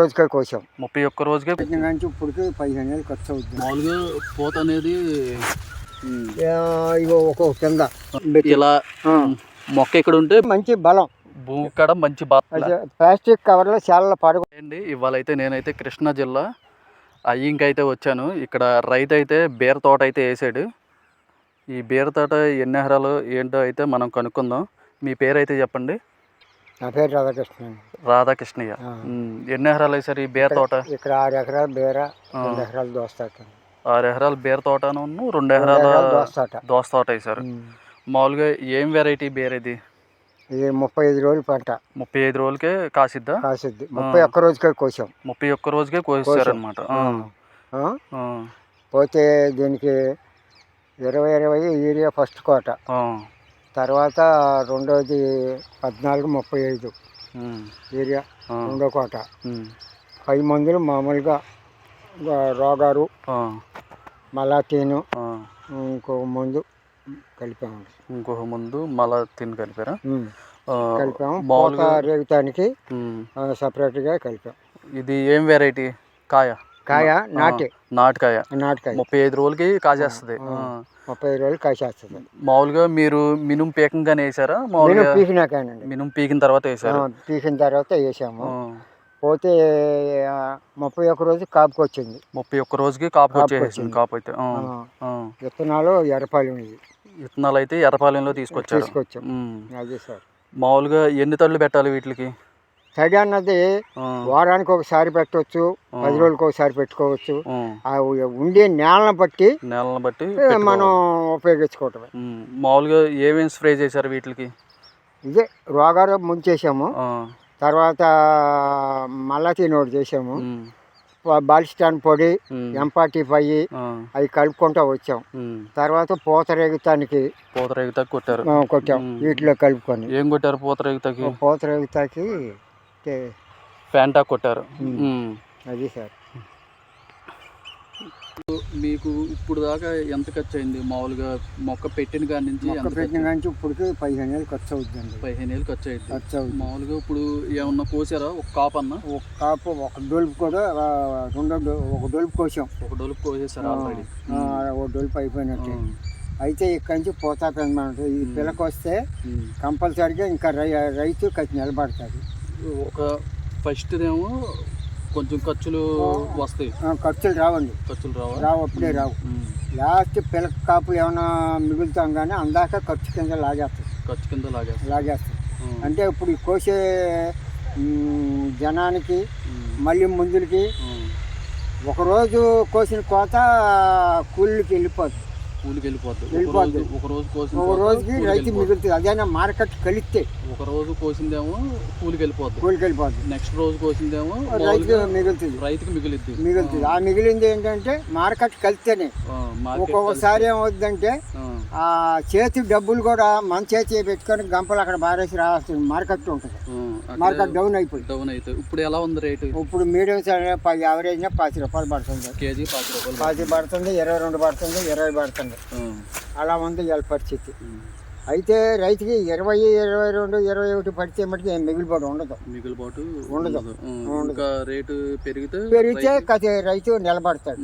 రోజుకే కోసాం. ముప్పై ఒక్క రోజుకే పెట్టిన కానీ ఇప్పటికి పదిహేను వేలు ఖర్చు అవుతుంది. మామూలుగా పూత అనేది ఇగో ఒక కింద. ఇలా. మొక్క ఇక్కడ ఉంటే మంచి బలం. భూమి కాడ మంచి ప్లాస్టిక్ కవర్లో చాలా పడుగు అండి ఇవాళ అయితే నేనైతే కృష్ణా జిల్లా అయ్యింకి అయితే వచ్చాను. ఇక్కడ రైతు అయితే బీర తోట అయితే వేసాడు. ఈ బీర తోట ఎన్ని ఎకరాలు ఏంటో అయితే మనం కనుక్కుందాం. మీ పేరు అయితే చెప్పండి. నా పేరు రాధాకృష్ణ రాధాకృష్ణయ్య. ఎన్ని ఎకరాలు వేసారు ఈ బీర తోట? ఇక్కడ ఆరు ఎకరాలు బీర. రెండు ఎకరాలు దోస్తాట ఆరు ఎకరాలు బీర తోటను రెండు ఎకరాల దోస్తాట దోస తోట. వేసారు మామూలుగా ఏం వెరైటీ బీర ఇది? ఇది ముప్పై ఐదు రోజులు పంట. ముప్పై ఐదు రోజులకే కాసిద్దా? కాసిద్ది. ముప్పై ఒక్క రోజుకే కోసాం. ముప్పై ఒక్క రోజుకే కోసారనమాట? పోతే దీనికి ఇరవై ఇరవై యూరియా ఫస్ట్ కోట. తర్వాత రెండోది పద్నాలుగు ముప్పై ఐదు యూరియా రెండో కోట. పై మందులు మామూలుగా రోగారు మలాటీను ఇంకో మందు కలిపాము ఇంకొక ముందు మళ్ళా తిని కలిపారా కలిపాము. మామూలుగా రేగుతానికి సపరేట్గా కలిపాం. ఇది ఏం వెరైటీ కాయ? కాయ నాటి. నాటుకాయ. నాటికాయ. ముప్పై ఐదు రోజులకి కాజేస్తుంది. ముప్పై ఐదు రోజులు కాసేస్తుంది. మామూలుగా మీరు మినుం పీకంగానే వేసారా? మామూలుగా పీకినాకానండి మినుం పీకిన తర్వాత వేసారు? పీకిన తర్వాత వేసాము. పోతే ముప్పై ఒక్క రోజు కాపుకొచ్చింది ముప్పై ఒక్క రోజుకి కాపు కాపు వచ్చేసింది వచ్చింది. కాపు అయితే. విత్తనాలు ఎర్రపాలెం విత్తనాలు అయితే ఎర్రపాలెంలో తీసుకొచ్చారు. తీసుకొచ్చాం. అది సార్. మామూలుగా ఎన్ని తళ్ళు పెట్టాలి వీటికి? తడి అన్నది వారానికి ఒకసారి పెట్టవచ్చు పది రోజులకు ఒకసారి పెట్టుకోవచ్చు ఉండే నేలను బట్టి నేలను బట్టి. మనం ఉపయోగించుకోవటమే. ఉమ్. మామూలుగా ఏమేమి స్ప్రే చేశారు వీటికి? ఇదే రోగాలు ముంచేసాము. తర్వాత మల్లతి నోటు చేసాము బాలిస్టాన్ పొడి ఎంపాటి పై అవి కలుపుకుంటూ వచ్చాం. తర్వాత పూత రేగుతానికి పూత రేగుతాకి కొట్టారు. కొట్టాం. వీటిలో కలుపుకొని. ఏం కొట్టారు పూత రేగుతాకి? పూత రేగుతాకి తే- ఫ్యాంటా కొట్టారు. అది సార్. మీకు ఇప్పుడు దాకా ఎంత ఖర్చు అయింది? మామూలుగా మొక్క పెట్టిన కాడి నుంచి మొక్క ఎంత పెట్టిన ఖర్చు? కానీ ఇప్పటికి పదిహేను వేలు ఖర్చు అవుతుందండి. పదిహేను ఏళ్ళు ఖర్చు అయింది. ఖర్చు అవుతుంది. మామూలుగా ఇప్పుడు ఏమన్నా కోసారా? ఒక కాప్ అన్న? ఒక కాపు ఒక డొలుపు కూడా రెండో డొ- ఒక డొలుపు కోసాం. ఒక డొలుపు కోసేసారు ఆ, ఆల్రెడీ ఒక డొలుపు అయిపోయినట్టు. అయితే ఇక్కడి నుంచి పోతా అనమాట ఈ పిల్లకి వస్తే కంపల్సరీగా ఇంకా రై రైతు కచ్చి నిలబడతాడు. ఒక ఫస్ట్ ఏమో కొంచెం ఖర్చులు వస్తాయి. ఖర్చులు రావండి. ఖర్చులు రావా? రావు అప్పుడే రావు. లాస్ట్ పిల్లక కాపు ఏమైనా మిగులుతాం కానీ అందాక ఖర్చు కింద లాగేస్తాం. ఖర్చు కింద లాగేస్తాం. ఉమ్. అంటే ఇప్పుడు ఈ కోసే జనానికి. మళ్ళీ ముందులకి. ఒకరోజు కోసిన కోత కూలికి వెళ్ళిపోతుంది కూలికి వెళ్ళిపోద్ది. ఒక. రోజు కోసిన ఒక రోజుకి రైతు. మిగులుతుంది. అదైనా మార్కెట్ కలిస్తే ఒక రోజు కోసిందేమో కూలికి వెళ్ళిపోద్ది. కూలికి వెళ్ళిపోతుంది నెక్స్ట్ రోజు కోసిందేమో రైతుకి మామూలుగా మిగులుతుంది. రైతుకి మిగిలిద్ది. మిగులుతుంది. ఆ. మిగిలింది ఏంటంటే మార్కెట్ కలిస్తేనే ఒక్కొక్కసారి ఏమవుతుందంటే చేతి డబ్బులు కూడా మన చేతి పెట్టుకొని గంపలు అక్కడ బారేసి రావాల్సింది మార్కెట్ ఉంటుంది. మార్కెట్ డౌన్ అయిపోయింది. డౌన్ అయితే ఇప్పుడు ఎలా ఉంది రేటు? ఇప్పుడు మీడియం పది యావరేజ్ పాతి రూపాయలు పడుతుంది. కేజీ పాతి రూపాయలు పాతి పడుతుంది. ఇరవై రెండు పడుతుంది ఇరవై పడుతుంది. అలా ఉంది ఇవాళ పరిస్థితి. అయితే రైతుకి ఇరవై ఇరవై రెండు ఇరవై ఒకటి పడితే మటుకు ఏం మిగిలిపోవడం ఉండదు. మిగులుబాటు ఉండదు. రేటు పెరిగితే పెరిగితే రైతు- నిలబడతాడు.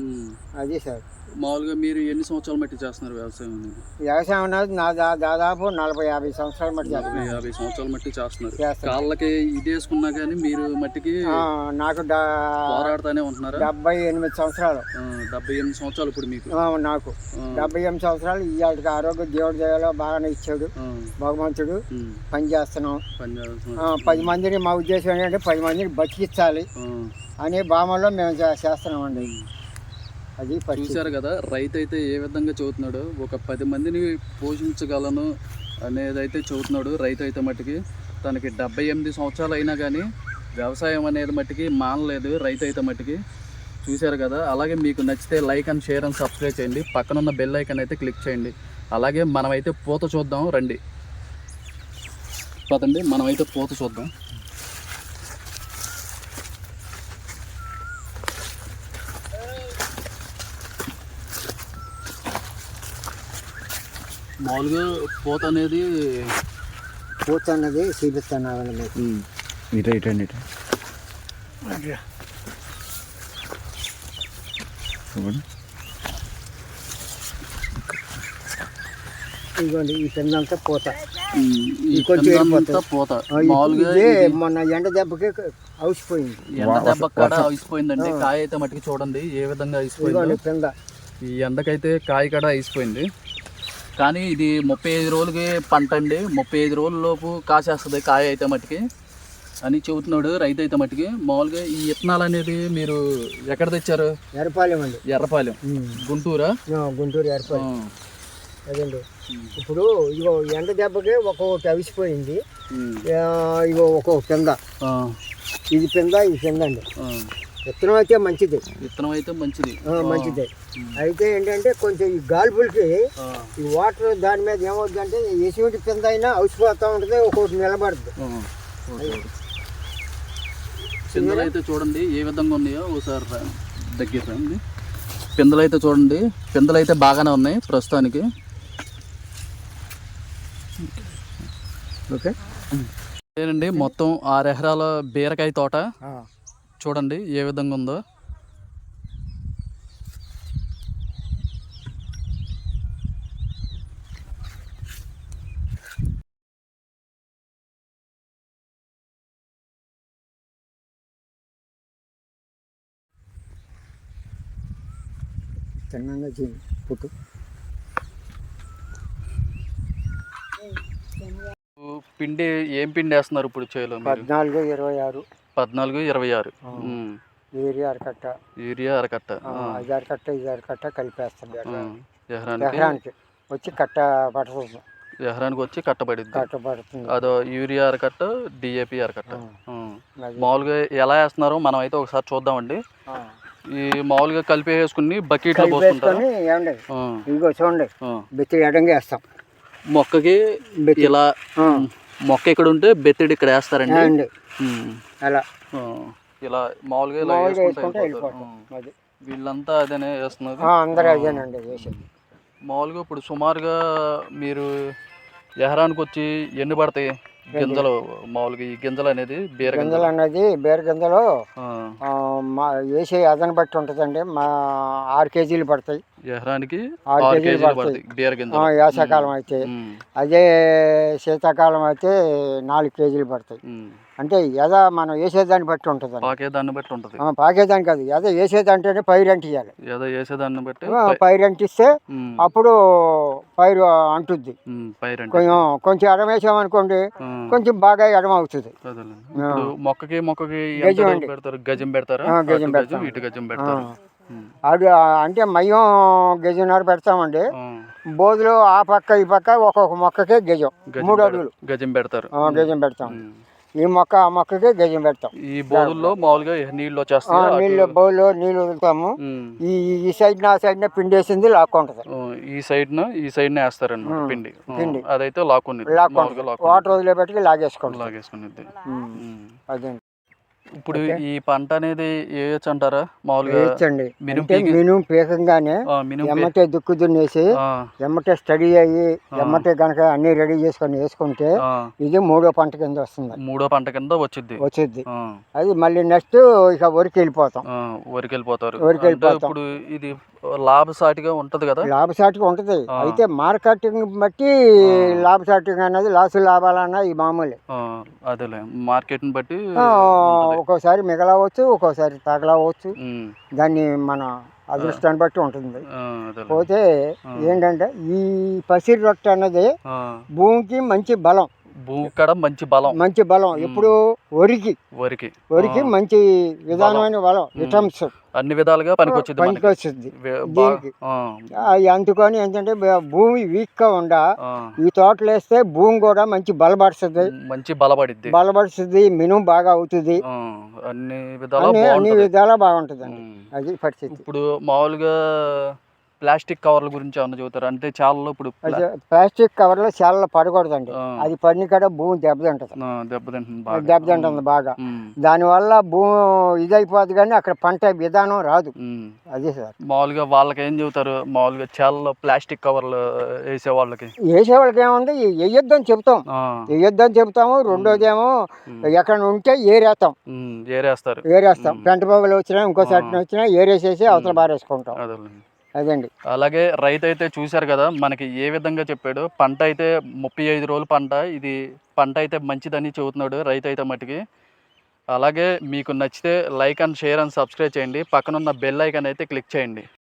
అది సార్. మామూలుగా మీరు ఎన్ని సంవత్సరాలు మట్టి చేస్తున్నారు వ్యవసాయం అనేది? వ్యవసాయం అనేది నా దా- దాదాపు నలభై యాభై సంవత్సరాల మట్టి యాభై చేస్తాను యాభై సంవత్సరాలు మట్టి చేస్తున్నారు. చేస్తాను. కాళ్ళకి ఇది వేసుకున్నా కానీ మీరు మట్టికి ఆ, నాకు డా- పోరాడుతానే ఉంటున్నారా? డెబ్బై ఎనిమిది సంవత్సరాలు. ఆ, డెబ్బై ఎనిమిది సంవత్సరాలు ఇప్పుడు మీకు. ఆ, నాకు. ఆ, డెబ్బై ఎనిమిది సంవత్సరాలు ఇవాళకి ఆరోగ్య దేవుడి దయలో బాగానే ఇచ్చాడు. ఆ, భగవంతుడు. ఉమ్, పని చేస్తున్నాం. పని చేస్తున్నారు. ఆ, పది మందిని మా ఉద్దేశం ఏంటంటే పది మందిని బతికించాలి. ఆ, అనే భావనలో మేము చే- చేస్తున్నామండి. అది చూశారు కదా రైతు అయితే ఏ విధంగా చదువుతున్నాడు? ఒక పది మందిని పోషించగలను అనేది అయితే చదువుతున్నాడు రైతు అయితే మట్టుకి తనకి డెబ్బై ఎనిమిది సంవత్సరాలు అయినా కానీ వ్యవసాయం అనేది మట్టుకి మానలేదు రైతు అయితే మట్టుకి చూశారు కదా అలాగే మీకు నచ్చితే like and share and subscribe చేయండి. పక్కన ఉన్న బెల్ ఐకన్ అయితే క్లిక్ చేయండి. అలాగే మనమైతే పూత చూద్దాం రండి. పదండి మనమైతే పూత చూద్దాం. మామూలుగా పూత అనేది పూత అనేది చూపిస్తాను ఇట ఇటండి ఇట. ఇదిగోండి ఈ కిందంతా పూత. ఇంకొంచెం పూత. మామూలుగా మొన్న ఎండ దెబ్బకి అవిసిపోయింది. ఎండ దెబ్బ కాడ అవిసిపోయిందండి. కాయ అయితే మట్టుకి చూడండి ఏ విధంగా అయిపోయింది కింద ఈ ఎండకైతే కాయ కాడ అవిసిపోయింది. కానీ ఇది ముప్పై ఐదు రోజులకి పంట అండి. ముప్పై ఐదు రోజుల లోపు కాసేస్తుంది కాయ అయితే మట్టుకి అని చెబుతున్నాడు రైతు అయితే మట్టుకి. మామూలుగా ఈ విత్తనాలు అనేది మీరు ఎక్కడ తెచ్చారు? ఎరపాలెం అండి. ఎర్రపాలెం. గుంటూరా? గుంటూరు ఆ, ఎరపాలెం అదండి. ఇప్పుడు ఇగో ఎండ దెబ్బకి ఒక్కొక్కటి అవిసిపోయింది. ఇగో ఒక్కొక్క కింద ఇది కింద ఇది కింద అండి. విత్తనం అయితే మంచిది. విత్తనం అయితే మంచిది. మంచిదే. అయితే ఏంటంటే కొంచెం ఈ గాల్పులకి ఈ వాటర్ దాని మీద ఏమవుతుందంటే ఎటువంటి కింద అయినా అవసిపోతూ ఉంటుంది ఒక్కొక్కటి నిలబడుతుంది. పిందెలు అయితే చూడండి ఏ విధంగా ఉన్నాయో ఒకసారి రా- దగ్గర రండి పిందెలు అయితే చూడండి పిందెలు అయితే బాగానే ఉన్నాయి ప్రస్తుతానికి. ఓకే. అదేనండి మొత్తం ఆరు ఎకరాల బీరకాయ తోట. చూడండి ఏ విధంగా ఉందో. పుట్టు. పిండి ఏం పిండి వేస్తున్నారు ఇప్పుడు చేలో పద్నాలుగు ఇరవై ఆరు. పద్నాలుగు ఇరవై ఆరు. ఏరియా అరకట్ట. యూరియా అరకట్ట. ఐదు అరకట్ట ఐదు అరకట్ట కలిపేస్తాం ఎకరానికి. వచ్చి కట్ట పడుతుంది ఎకరానికి వచ్చి కట్టబడిద్ది. కట్ట పడుతుంది. అదో యూరియా అరకట్ట డిఏపి అరకట్ట. మామూలుగా ఎలా వేస్తున్నారో మనం అయితే ఒకసారి చూద్దామండి. ఈ మామూలుగా కలిపి వేసుకుని బకెట్లో ఏమండి? ఇదిగో చూడండి. బెత్తి ఎడంగా వేస్తాం. మొక్కకి ఇలా మొక్క ఇక్కడ ఉంటే బెత్తడి ఇక్కడ వేస్తారండి. అలా. ఆ, ఇలా మామూలుగా ఇలా వేసుకుంటూ వెళ్ళిపోతారు. అది. వీళ్ళంతా అదేనే వేస్తున్నది? ఆ, అందరూ అదేనండి వేసేది. మామూలుగా ఇప్పుడు సుమారుగా మీరు ఎకరానికి వచ్చి ఎన్ని పడతాయి గింజలు? మామూలుగా ఈ గింజలు అనేది బీర గింజలు. అన్నది బేర గింజలు మా వేసే అదను బట్టి ఉంటుందండి. మా ఆరు కేజీలు పడతాయి. ఎకరానికి ఆరు కేజీలు పడతాయి. బీర గింజలు. వేసవకాలం అయితే. అదే శీతాకాలం అయితే నాలుగు కేజీలు పడతాయి. అంటే ఎద మనం వేసేదాన్ని బట్టి ఉంటుందండి. పాకే దాన్ని బట్టి ఉంటది. ఆ, పాకేదాని కాదు ఎద వేసేదంటేనే పైరు అంటియాలి. ఏదో వేసేదాన్ని బట్టి పైరు అంటిస్తే అప్పుడు పైరు పైరండి కొంచెం కొంచెం ఎడం వేసామనుకోండి కొంచెం బాగా ఎడం అవుతుంది. మొక్కకి మొక్కకి గజం. పెడతారు? గజం పెడతారా? గజం అటు పెడతాం. ఇటు గజం పెడతారు. అది అంటే మయ్యం గజంన్నర పెడతామండి. బోధులు ఆ పక్క ఈ పక్క ఒక్కొక్క మొక్కకే గజం. మూడు అడుగులు. గజం పెడతారు. గజం పెడతాం. ఈ మొక్క ఆ మొక్కకే గజం పెడతాం. ఈ బోధుల్లో మామూలుగా నీళ్ళు ఆ, వచ్చేస్తాయి అటు- నీళ్ళు బౌలు నీళ్ళు వదులుతాము. ఈ ఈ సైడ్ నా సైడ్ పిండేసింది లాక్కుంటది. ఆ, ఈ సైడ్ ఈ సైడ్ ఉమ్, పిండి. ఆ, పిండి. అదైతే లాక్కుంది లాక్కుంటది. వాటర్ వదిలేపెట్టుకు లాగేసుకుంటాం లాగేసుకునేది అదే. ఇప్పుడు ఈ పంట అనేది వేయచ్చు అంటారా? మామూలుగా మినుము పీకంగానే ఎమ్మటే దుక్కు దున్నేసి ఎమ్మటే స్టడీ అయ్యి ఎమ్మటే కనుక అన్ని రెడీ చేసుకొని వేసుకుంటే ఇది మూడో పంట కింద వస్తుంది. మూడో పంట కింద వచ్చింది వచ్చింది అది మళ్ళీ నెక్స్ట్ ఇక వరికి వెళ్ళిపోతాం. వరికి వెళ్ళిపోతారు. వరికి వెళ్ళిపోతాం. ఇప్పుడు ఇది లాభసాటిగా ఉంటది కదా? లాభసాటిగా ఉంటుంది. అయితే మార్కెటింగ్ బట్టి లాభసాటిగా అన్నది లాసు లాభాలు అన్నది మామూలే. ఆ, అదేలే. మార్కెట్ బట్టి. ఒక్కోసారి మిగలవచ్చు ఒక్కోసారి తగలవచ్చు. దాన్ని మన అదృష్టాన్ని బట్టి ఉంటుంది. పోతే ఏంటంటే ఈ పసిరి రొట్టె అన్నది భూమికి మంచి బలం. భూమి కాడ మంచి బలం. మంచి బలం. ఎప్పుడు వరికి వరికి వరికి మంచి విధానమైన బలం. విటమిన్స్. అన్ని విధాలుగా పనికొచ్చింది మనకి. పనికి వస్తుంది వే- బా- దీనికి. ఆ, అవి అందుకొని ఏంటంటే భూమి వీక్గా ఉండ ఆ, ఈ తోటలు వేస్తే భూమి కూడా మంచి బలపడుతుంది మంచి బలపడిద్ది. బలపడుతుంది మినుము బాగా అవుతుంది. అన్ని విధాలా అన్ని బాగుంటది. విధాలా బాగుంటుందండి. ఉమ్. అది పరిస్థితి. ఇప్పుడు మామూలుగా ప్లాస్టిక్ కవర్ల గురించి ఏమన్నా చెబుతారు? అంటే చాలా ఇప్పుడు ప్లాస్టిక్ కవర్లో చాలా పడకూడదండి. అది పడిన కాడ భూమి దెబ్బతింటది దెబ్బతింటుంది బాగా. దెబ్బతింటుంది బాగా. దానివల్ల భూమి ఇదైపోద్ది కానీ అక్కడ పంట విధానం రాదు. అదే సార్. మామూలుగా వాళ్ళకి ఏం చెబుతారు? మామూలుగా చాలా ప్లాస్టిక్ కవర్లు వేసే వాళ్ళకి. వేసే వాళ్ళకి ఏముంది? వేయొద్దని చెప్తాం వేయొద్దని చెప్తాము రెండోది ఏమో ఉమ్, ఎక్కడ ఉంటే ఏరేస్తాం. ఏరేస్తారు. ఏరేస్తాం. పెంట పొగలు వచ్చినా ఇంకో ఆ. సట్న వచ్చినా ఏరేసేసి అవతల బారేసుకుంటాం. అదండి. అలాగే రైతు అయితే చూశారు కదా మనకి ఏ విధంగా చెప్పాడు పంట అయితే ముప్పై ఐదు రోజుల పంట ఇది పంట అయితే మంచిదని చెబుతున్నాడు రైతు అయితే మటుకి. అలాగే మీకు నచ్చితే like and share and subscribe చేయండి పక్కనున్న బెల్ ఐకాన్ అయితే క్లిక్ చేయండి.